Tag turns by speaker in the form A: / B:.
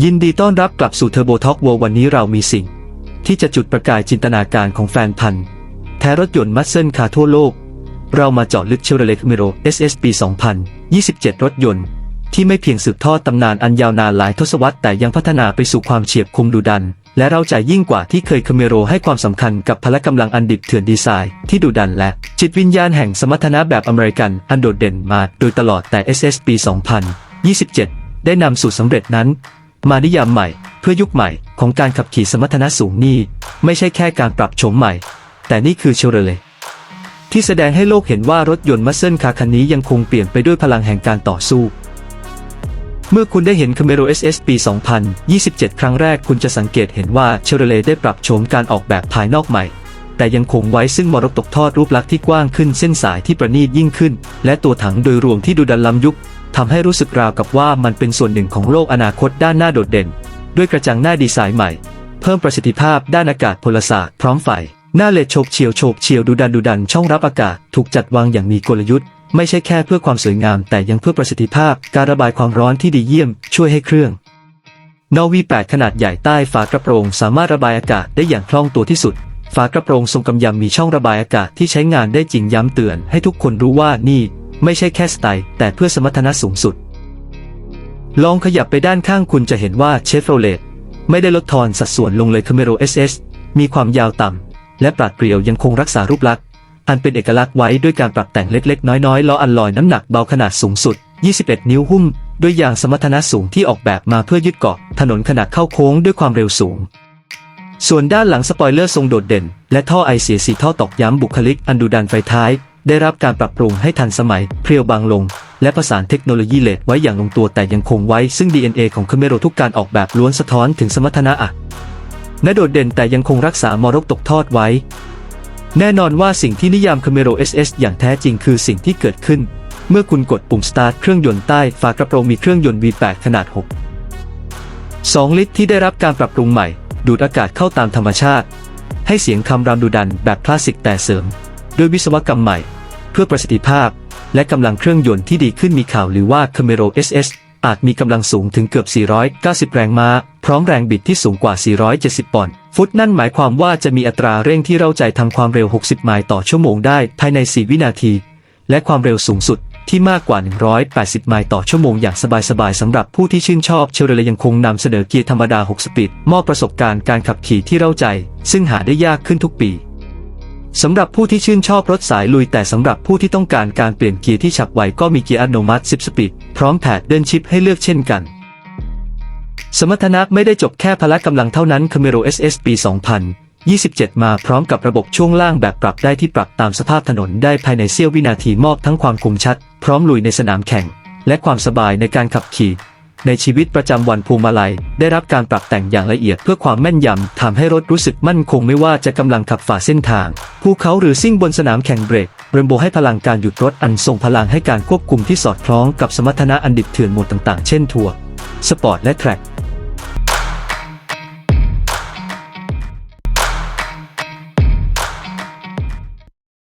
A: ยินดีต้อนรับกลับสู่เทอร์โบท็อกววันนี้เรามีสิ่ง ที่จะจุดประกายจินตนาการของแฟนพันธ์แท้รถยนต์มัสเซิลคาทั่วโลก เรามาเจาะลึกเชลเลคเมโร SS ปี 2027 รถยนต์ ที่ไม่เพียงสืบทอดตำนานอันยาวนานหลายทศวรรษแต่ยังพัฒนาไปสู่ความเฉียบคมดุดัน และเราใจยิ่งกว่าที่เคยคาเมโรให้ความสำคัญกับพละกำลังอันดิบเถื่อนดีไซน์ ที่ดุดันและ จิตวิญญาณแห่งสมรรถนะแบบอเมริกันอันโดดเด่นมาโดยตลอดแต่ SS ปี 2027 ได้นำสู่สำเร็จนั้น มานิยามใหม่ เพื่อยุคใหม่ของการขับขี่สมรรถนะสูงนี่ ไม่ใช่แค่การปรับโฉมใหม่ แต่นี่คือเชลเลที่แสดงให้โลกเห็นว่ารถยนต์มัสเซิลคาคันนี้ยังคงเปลี่ยนไปด้วยพลังแห่งการต่อสู้ เมื่อคุณได้เห็น Camaro SS ปี 2027 ครั้งแรกคุณจะสังเกตเห็นว่าเชลเลได้ปรับโฉมการออกแบบภายนอกใหม่แต่ยังคงไว้ซึ่งมรดกตกทอดรูปลักษณ์ที่กว้างขึ้นเส้นสายที่ประณีตยิ่งขึ้น และตัวถังโดยรวมที่ดูดันล้ำยุค ทำให้รู้สึกราวกับว่ามันเป็นส่วนหนึ่งของโลกอนาคตด้านหน้าโดดเด่น ด้วยกระจังหน้าดีไซน์ใหม่ เพิ่มประสิทธิภาพด้านอากาศพลศาสตร์พร้อมไฟ หน้าเลดโฉบเฉียวโฉบเฉียวดูดันดูดันช่องรับอากาศถูกจัดวางอย่างมีกลยุทธ์ ไม่ใช่แค่เพื่อความสวยงาม แต่ยังเพื่อประสิทธิภาพ การระบายความร้อนที่ดีเยี่ยม ช่วยให้เครื่องนอวี8ขนาดใหญ่ใต้ฝากระโปรง สามารถระบายอากาศได้อย่างคล่องตัวที่สุดฝากระโปรงทรงกำยำมีช่องระบายอากาศที่ใช้งานได้จริงย้ำเตือนให้ทุกคนรู้ว่านี่ ไม่ใช่แค่สไตล์แต่เพื่อสมรรถนะสูงสุด ลองขยับไปด้านข้างคุณจะเห็นว่าเชฟโรเลตไม่ได้ลดทอนสัดส่วนลงเลย Camaro SS มีความยาวต่ำ และปราดเปรียวยังคงรักษารูปลักษณ์ อันเป็นเอกลักษณ์ไว้ด้วยการปรับแต่งเล็กๆ น้อยๆล้ออัลลอยน้ำหนักเบาขนาดสูงสุด 21 นิ้วหุ้ม ด้วยยางสมรรถนะสูงที่ออกแบบมาเพื่อยึดเกาะ ถนนขนาดเข้าโค้งด้วยความเร็วสูง ส่วนด้านหลังสปอยเลอร์ทรงโดดเด่น และท่อไอเสียสีท่อตอกย้ำบุคลิกอันดุดันไฟท้าย ได้รับการปรับปรุงให้ทันสมัยเพรียวบางลง และผสานเทคโนโลยีเลดไว้อย่างลงตัวแต่ยังคงไว้ซึ่ง DNA ของคาเมโรทุกการออกแบบล้วนสะท้อนถึงสมรรถนะอะและโดดเด่นแต่ยังคงรักษามรดกตกทอดไว้ แน่นอนว่าสิ่งที่นิยาม Camaro SS อย่างแท้จริงคือสิ่งที่เกิดขึ้น เมื่อคุณกดปุ่ม Start เครื่องยนต์ใต้ฝากระโปรงมีเครื่องยนต์ V8 ขนาด 6 2 ลิตรที่ได้รับการปรับปรุงใหม่ ดูดอากาศเข้าตามธรรมชาติ ให้เสียงคำรามดุดันแบบคลาสสิกแต่เสริม ด้วยวิศวกรรมใหม่ เพื่อประสิทธิภาพ และกำลังเครื่องยนต์ที่ดีขึ้นมีข่าวหรือว่า Camaro SS อาจมีกำลังสูงถึงเกือบ 490 แรงม้า พร้อมแรงบิดที่สูงกว่า 470 ปอนด์ ฟุตนั่นหมายความว่าจะมีอัตราเร่งที่เร้าใจทำความเร็ว 60 ไมล์ต่อชั่วโมงได้ภายใน 4 วินาที และความเร็วสูงสุดที่มากกว่า 180 ไมล์ต่อชั่วโมงอย่างสบายๆสำหรับผู้ที่ชื่นชอบเชลเลยังคงนำเสนอเกียร์ธรรมดา 6 สปีด มอบประสบการณ์การขับขี่ที่เร้าใจ ซึ่งหาได้ยากขึ้นทุกปี สำหรับผู้ที่ชื่นชอบรถสายลุยแต่สำหรับผู้ที่ต้องการการเปลี่ยนเกียร์ที่ฉับไวก็มีเกียร์อัตโนมัติ 10 สปีดพร้อมแผดเดินชิปให้เลือกเช่นกัน สมรรถนะไม่ได้จบแค่พละกำลังเท่านั้น Camaro SS ปี 2027 มาพร้อมกับระบบช่วงล่างแบบปรับได้ที่ปรับตามสภาพถนนได้ภายในเสี้ยววินาทีมอบทั้งความคมชัด พร้อมลุยในสนามแข่ง และความสบายในการขับขี่ ในชีวิตประจำวันพวงมาลัย ได้รับการปรับแต่งอย่างละเอียดเพื่อความแม่นยำทำให้รถรู้สึกมั่นคงไม่ว่าจะกำลังขับฝ่าเส้นทาง ภูเขาหรือซิ่งบนสนามแข่งเบรกเรมโบให้พลังการหยุดรถอันทรงพลังให้การควบคุมที่สอดคล้องกับสมรรถนะอันดิบเถื่อนหมดต่างๆ เช่นทัวร์สปอร์ตและแทร็ก